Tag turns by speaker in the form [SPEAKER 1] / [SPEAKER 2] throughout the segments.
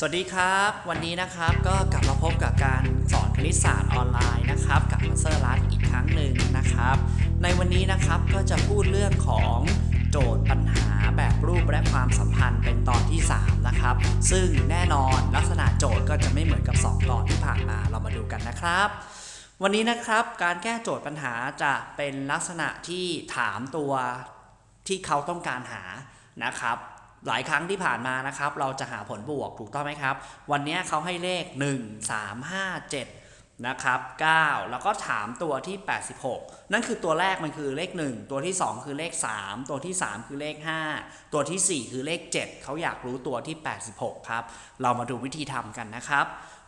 [SPEAKER 1] สวัสดีครับ วันนี้นะครับก็กลับมาพบกับการสอนคณิตศาสตร์ออนไลน์นะครับ กับมาสเตอร์รัตอีกครั้งหนึ่งนะครับ ในวันนี้นะครับก็จะพูดเรื่องของโจทย์ปัญหาแบบรูปและความสัมพันธ์เป็นตอนที่ 3 นะครับ ซึ่งแน่นอนลักษณะโจทย์ก็จะไม่เหมือนกับ 2 ตอนที่ผ่านมาเรามาดูกันนะครับวันนี้นะครับการแก้โจทย์ปัญหาจะเป็นลักษณะที่ถามตัวที่เขาต้องการหานะครับ หลายครั้งที่ผ่านมานะครับ เราจะหาผลบวกถูกต้องไหมครับ วันนี้เขาให้เลข 1 3 5 7นะครับ9แล้วก็ถามตัวที่ 86 นั่นคือตัวแรกมันคือเลข 1 ตัวที่ 2 คือเลข 3 ตัวที่ 3 คือเลข 5 ตัวทีสี่4 คือเลข 7 เขาอยากรู้ตัวที่ 86 ครับ เรามาดูวิธีทำกันนะครับ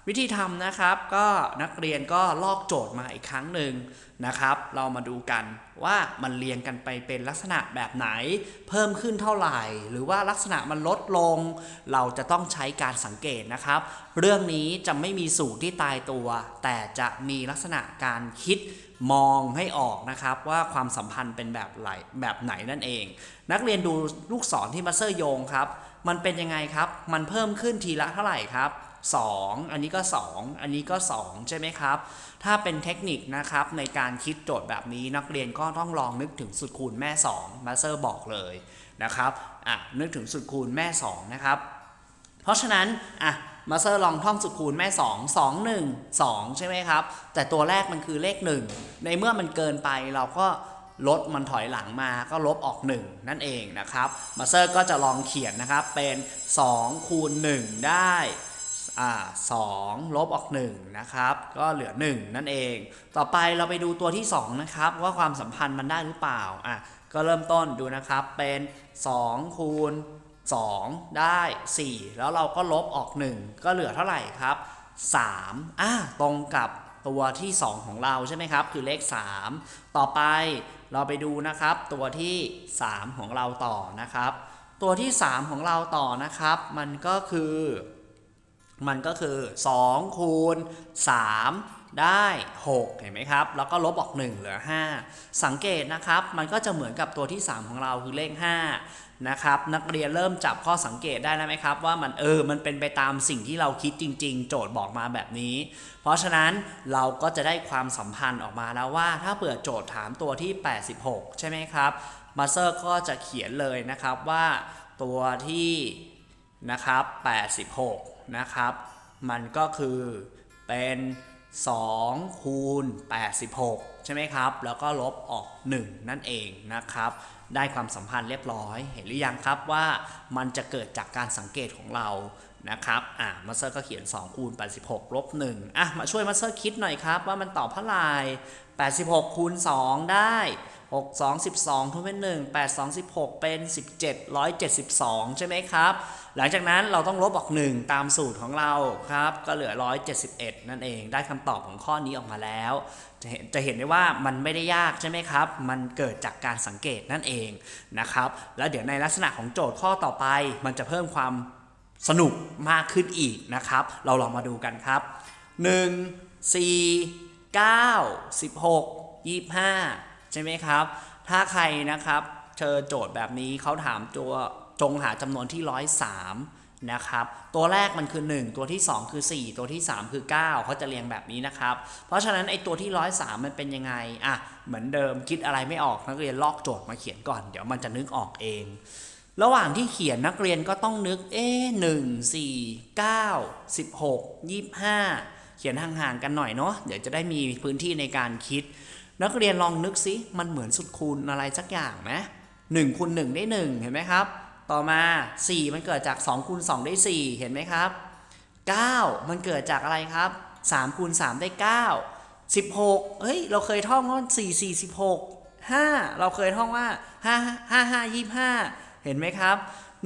[SPEAKER 1] วิธีทำนะครับก็นักเรียนก็ลอกโจทย์มาอีกครั้งหนึ่งนะครับ เรามาดูกันว่ามันเรียงกันไปเป็นลักษณะแบบไหน เพิ่มขึ้นเท่าไหร่ หรือว่าลักษณะมันลดลง เราจะต้องใช้การสังเกตนะครับ เรื่องนี้จะไม่มีสูตรที่ตายตัว แต่จะมีลักษณะการคิดมองให้ออกนะครับว่าความสัมพันธ์เป็นแบบไหนแบบไหนนั่นเอง นักเรียนดูลูกศรที่มาเซอร์โยงครับ มันเป็นยังไงครับ มันเพิ่มขึ้นทีละเท่าไหร่ครับ 2 อันนี้ก็ 2 อันนี้ก็ 2 ใช่ไหมครับ ถ้าเป็นเทคนิคนะครับในการคิดโจทย์แบบนี้นักเรียนก็ต้องลองนึกถึงสูตรคูณแม่2มาสเตอร์บอกเลยนะครับอะนึกถึงสูตรคูณแม่ 2 นะครับ เพราะฉะนั้นอะมาสเตอร์ลองท่องสูตรคูณแม่ 2 2 1 2 ใช่ไหมครับ แต่ตัวแรกมันคือเลข 1 ในเมื่อมันเกินไปเราก็ลดมันถอยหลังมาก็ลบออก 1 นั่นเองนะครับมาสเตอร์ก็จะลองเขียนนะครับเป็น 2 คูณ 1 ได้ สอ่า2ลบออก1นะครับก็เหลือ 1 นั่นเอง ต่อไปเราไปดูตัวที่ 2 นะครับ ว่าความสัมพันธ์มันได้หรือเปล่าอะก็เริ่มต้นดูนะครับเป็น 2 คูณ 2 ได้ 4 แล้วเราก็ลบออก 1 ก็เหลือเท่าไหร่ครับ3อะตรงกับตัวที่ 2 ของเราใช่ไหมครับ คือเลข 3 ต่อไปเราไปดูนะครับ ตัวที่ 3 ของเราต่อนะครับ ตัวที่ 3 ของเราต่อนะครับ มันก็คือ มันก็คือ 2 คูณ 3 ได้ 6 เห็นไหมครับ แล้วก็ลบออก 1 เหลือ 5 สังเกตนะครับ มันก็จะเหมือนกับตัวที่ 3 ของเราคือเลข 5 นะครับ นักเรียนเริ่มจับข้อสังเกตได้แล้วไหมครับ ว่ามันเออ มันเป็นไปตามสิ่งที่เราคิดจริง ๆ โจทย์บอกมาแบบนี้ เพราะฉะนั้นเราก็จะได้ความสัมพันธ์ออกมาแล้วว่า ถ้าเผื่อโจทย์ถามตัวที่ 86 ใช่ไหมครับ มาสเตอร์ก็จะเขียนเลยนะครับว่าตัวที่นะครับ86 นะครับ มันก็คือเป็น2คูณ86 ใช่ไหมครับ แล้วก็ลบออก 1 นั่นเองนะครับ ได้ความสัมพันธ์เรียบร้อย เห็นหรือยังครับว่ามันจะเกิดจากการสังเกตของเรานะครับ อ่ามาสเตอร์ก็เขียน2คูณ86ลบ1อะ มาช่วยมาสเตอร์คิดหน่อยครับว่ามันตอบเท่าไหร่86คูณ2ได้ 6 2 12ทุกเป็น1 8 2 16 เป็น 17 172 ใช่ไหมครับ หลังจากนั้นเราต้องลบออก 1 ตามสูตรของเราครับ ก็เหลือ 171 นั่นเองได้คำตอบของข้อนี้ออกมาแล้ว จะเห็นจะเห็นได้ว่ามันไม่ได้ยากใช่ไหมครับ มันเกิดจากการสังเกตนั่นเองนะครับ แล้วเดี๋ยวในลักษณะของโจทย์ข้อต่อไป มันจะเพิ่มความสนุกมากขึ้นอีกนะครับ เราลองมาดูกันครับ 1 4 9 16 25 ใช่ไหมครับ ถ้าใครนะครับเจอโจทย์แบบนี้เขาถามตัวจงหาจำนวนที่ 103 นะครับ ตัวแรกมันคือ 1 ตัวที่ 2 คือ 4 ตัวที่ 3 คือ 9เขาจะเรียงแบบนี้นะครับ เพราะฉะนั้นไอ้ตัวที่ 103 มันเป็นยังไงอะเหมือนเดิมคิดอะไรไม่ออกนักเรียนลอกโจทย์มาเขียนก่อน เดี๋ยวมันจะนึกออกเอง ระหว่างที่เขียนนักเรียนก็ต้องนึกเอ๊หนึ่งสี่เก้าสิบหกยี่ห้าเขียนห่างๆกันหน่อยเนาะเดี๋ยวจะได้มีพื้นที่ในการคิด นักเรียนลองนึกสิมันเหมือนสุดคูณอะไรสักอย่างไหมหนึ่งคูณหนึ่งได้หนึ่งเห็นไหมครับ ต่อมา 4 มันเกิดจาก2คูณ2ได้ 4 เห็นไหมครับ 9 มันเกิดจากอะไรครับ3คูณ3ได้ 9 16เฮ้ย เราเคยท่องว่า4 4 16 5 เราเคยท่องว่า 5 5 5 25 เห็นไหมครับ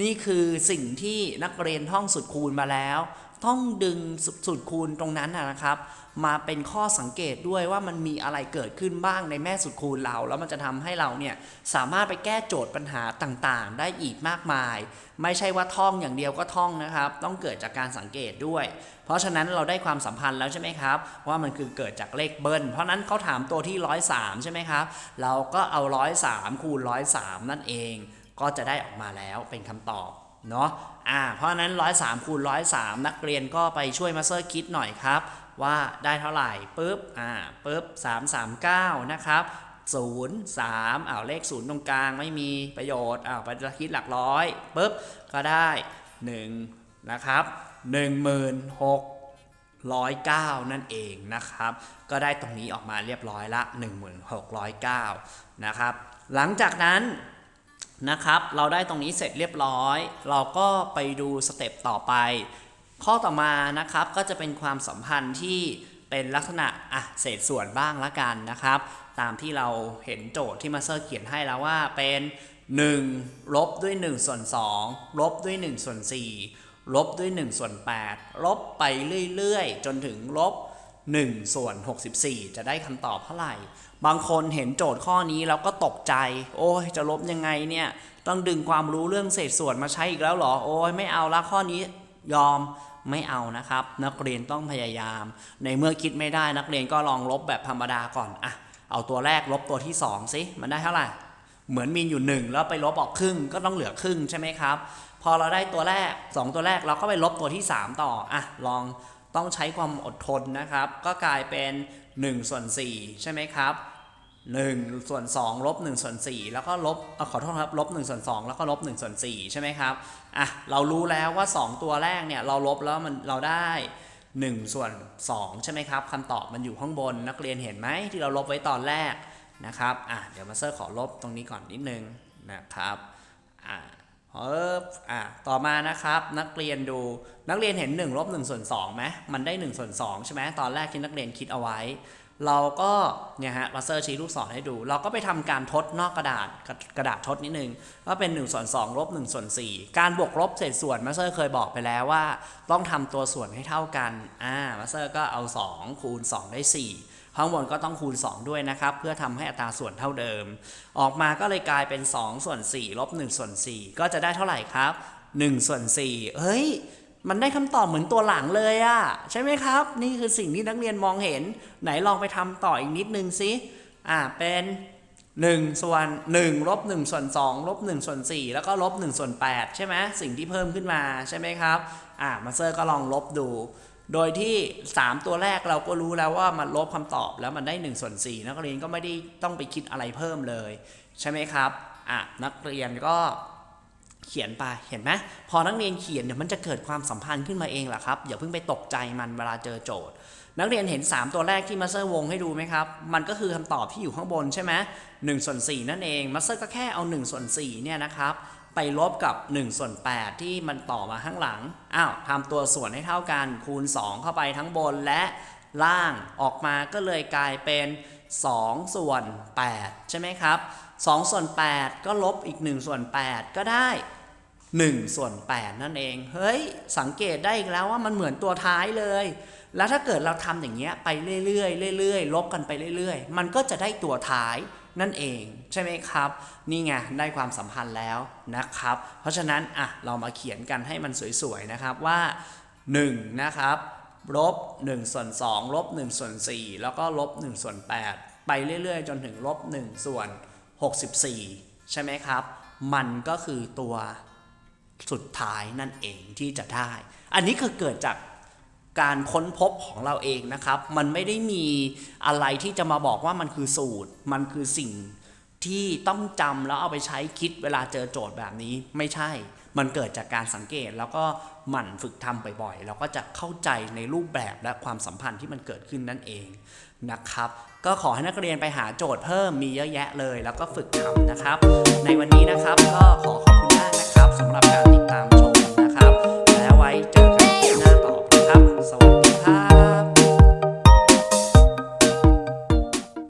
[SPEAKER 1] นี่คือสิ่งที่นักเรียนท่องสุดคูณมาแล้ว ต้องดึงสุดคูณตรงนั้นนะครับ มาเป็นข้อสังเกตด้วยว่ามันมีอะไรเกิดขึ้นบ้างในแม่สุดคูณเรา แล้วมันจะทำให้เราเนี่ยสามารถไปแก้โจทย์ปัญหาต่างๆ ได้อีกมากมาย ไม่ใช่ว่าท่องอย่างเดียวก็ท่องนะครับ ต้องเกิดจากการสังเกตด้วย เพราะฉะนั้นเราได้ความสัมพันธ์แล้วใช่ไหมครับ ว่ามันคือเกิดจากเลขเบิ้ลเพราะนั้นเขาถามตัวที่ 103 ใช่ไหมครับ เราก็เอา 103 คูณ 103 นั่นเอง ก็จะได้ออกมาแล้วเป็นคำตอบ เนาะอ่าเพราะนั้น 103คูณ103 นักเรียนก็ไปช่วยมาสเตอร์คิดหน่อยครับ ว่าได้เท่าไหร่ปุ๊บอ่าปุ๊บ339 นะครับ0 3อ้าวเลข 0 ตรงกลางไม่มีประโยชน์อ้าวไปคิดหลักร้อยปุ๊บก็ได้ 1 นะครับ 16,109 นั่นเองนะครับ ก็ได้ตรงนี้ออกมาเรียบร้อยละ 1609 นะครับ หลังจากนั้น นะครับ เราได้ตรงนี้เสร็จเรียบร้อย เราก็ไปดูสเต็ปต่อไป ข้อต่อมานะครับก็จะเป็นความสัมพันธ์ที่เป็นลักษณะอะเศษส่วนบ้างละกันนะครับ ตามที่เราเห็นโจทย์ที่มาเซอร์เขียนให้แล้วว่าเป็น 1 ลบด้วย1ส่วน2ลบด้วย1ส่วน4ลบด้วย1ส่วน8ลบไปเรื่อย ๆ จนถึงลบ 1ส่วน64 จะได้คำตอบเท่าไหร่ บางคนเห็นโจทย์ข้อนี้แล้วก็ตกใจ โอ้ยจะลบยังไงเนี่ย ต้องดึงความรู้เรื่องเศษส่วนมาใช้อีกแล้วหรอ โอ้ยไม่เอาละข้อนี้ยอมไม่เอานะครับ นักเรียนต้องพยายาม ในเมื่อคิดไม่ได้นักเรียนก็ลองลบแบบธรรมดาก่อนอะเอาตัวแรกลบตัวที่2สิมันได้เท่าไหร่ เหมือนมีอยู่ 1 แล้วไปลบออกครึ่งก็ต้องเหลือครึ่งใช่ไหมครับ พอเราได้ตัวแรก 2 ตัวแรกเราก็ไปลบตัวที่ 3 ต่ออะลอง ต้องใช้ความอดทนนะครับ ก็กลายเป็น1ส่วน4ใช่ไหมครับ1ส่วน2ลบ1ส่วน4แล้วก็ลบอขอโทษครับลบ1ส่วน2แล้วก็ลบ1ส่วน4ใช่ไหมครับอะเรารู้แล้วว่า 2 ตัวแรกเนี่ยเราลบแล้วมันเราได้1ส่วน2ใช่ไหมครับคำตอบมันอยู่ข้างบนนักเรียนเห็นไหมที่เราลบไว้ตอนแรกนะครับอะเดี๋ยวมาเซอร์ขอลบตรงนี้ก่อนนิดนึงนะครับอะ เอออะต่อมานะครับนักเรียนดูนักเรียนเห็น1ลบ1ส่วน2ไหมมันได้1ส่วน2ใช่ไหมตอนแรกที่นักเรียนคิดเอาไว้ เราก็เนี่ยฮะมาเซอร์ชี้ลูกศรให้ดู เราก็ไปทำการทดนอกกระดาษกระกระดาษทดนิดนึงก็เป็น1ส่วน2ลบ1ส่วน4การบวกลบเศษส่วนมาเซอร์เคยบอกไปแล้วว่า ต้องทำตัวส่วนให้เท่ากันอ่ามาเซอร์ก็เอา 2 คูณ 2 ได้ 4 ข้างบนก็ต้องคูณ 2 ด้วยนะครับ เพื่อทำให้อัตราส่วนเท่าเดิม ออกมาก็เลยกลายเป็น2ส่วน4ลบ1ส่วน4ก็จะได้เท่าไหร่ครับ1ส่วน4เฮ้ย มันได้คำตอบเหมือนตัวหลังเลยอะใช่ไหมครับ นี่คือสิ่งที่นักเรียนมองเห็น ไหนลองไปทำต่ออีกนิดนึงสิอ่าเป็น1ส่วน1ลบ1ส่วน2ลบ1ส่วน4แล้วก็ลบ1ส่วน8ใช่ไหมสิ่งที่เพิ่มขึ้นมาใช่ไหมครับอ่ามาเซอร์ก็ลองลบดู โดยที่ 3 ตัวแรกเราก็รู้แล้วว่ามันลบคำตอบแล้วมันได้1ส่วน4นักเรียนก็ไม่ได้ต้องไปคิดอะไรเพิ่มเลย ใช่ไหมครับอะนักเรียนก็ เขียนไปเห็นไหมพอนักเรียนเขียนเดี๋ยวมันจะเกิดความสัมพันธ์ขึ้นมาเองแหละครับอย่าเพิ่งไปตกใจมันเวลาเจอโจทย์ นักเรียนเห็น 3 ตัวแรกที่มาสเตอร์วงให้ดูไหมครับ มันก็คือคำตอบที่อยู่ข้างบนใช่ไหม1ส่วน4นั่นเองมาสเตอร์ก็แค่เอา1ส่วน4เนี่ยนะครับไปลบกับ1ส่วน8ที่มันต่อมาข้างหลังอ้าวทำตัวส่วนให้เท่ากัน คูณ 2 เข้าไปทั้งบนและล่างออกมาก็เลยกลายเป็น 2 ส่วน 8 ใช่ไหมครับ 2 ส่วน 8 ก็ลบอีก 1 ส่วน 8 ก็ได้ 1 ส่วน 8 นั่นเอง เฮ้ย สังเกตได้อีกแล้วว่ามันเหมือนตัวท้ายเลย แล้วถ้าเกิดเราทำอย่างเงี้ยไปเรื่อยๆเรื่อยๆลบกันไปเรื่อยๆ มันก็จะได้ตัวท้ายนั่นเองใช่ไหมครับ นี่ไงได้ความสัมพันธ์แล้วนะครับ เพราะฉะนั้นอะเรามาเขียนกันให้มันสวยๆนะครับว่า 1 นะครับลบ1ส่วน2ลบ1ส่วน4แล้วก็ลบ1ส่วน8ไปเรื่อยๆ จนถึงลบ1ส่วน 64 ใช่ไหมครับ มันก็คือตัวสุดท้ายนั่นเองที่จะได้ อันนี้คือเกิดจากการค้นพบของเราเองนะครับ มันไม่ได้มีอะไรที่จะมาบอกว่ามันคือสูตร มันคือสิ่ง ที่ต้องจำแล้วเอาไปใช้คิดเวลาเจอโจทย์แบบนี้ไม่ใช่ มันเกิดจากการสังเกตแล้วก็หมั่นฝึกทำบ่อยๆเราก็จะเข้าใจในรูปแบบและความสัมพันธ์ที่มันเกิดขึ้นนั่นเองนะครับ ก็ขอให้นักเรียนไปหาโจทย์เพิ่มมีเยอะแยะเลย แล้วก็ฝึกทำนะครับ ในวันนี้นะครับก็ขอขอบคุณมากนะครับสำหรับการติดตามชมนะครับ แล้วไว้เจอกันหน้าต่อนะครับ สวัสดี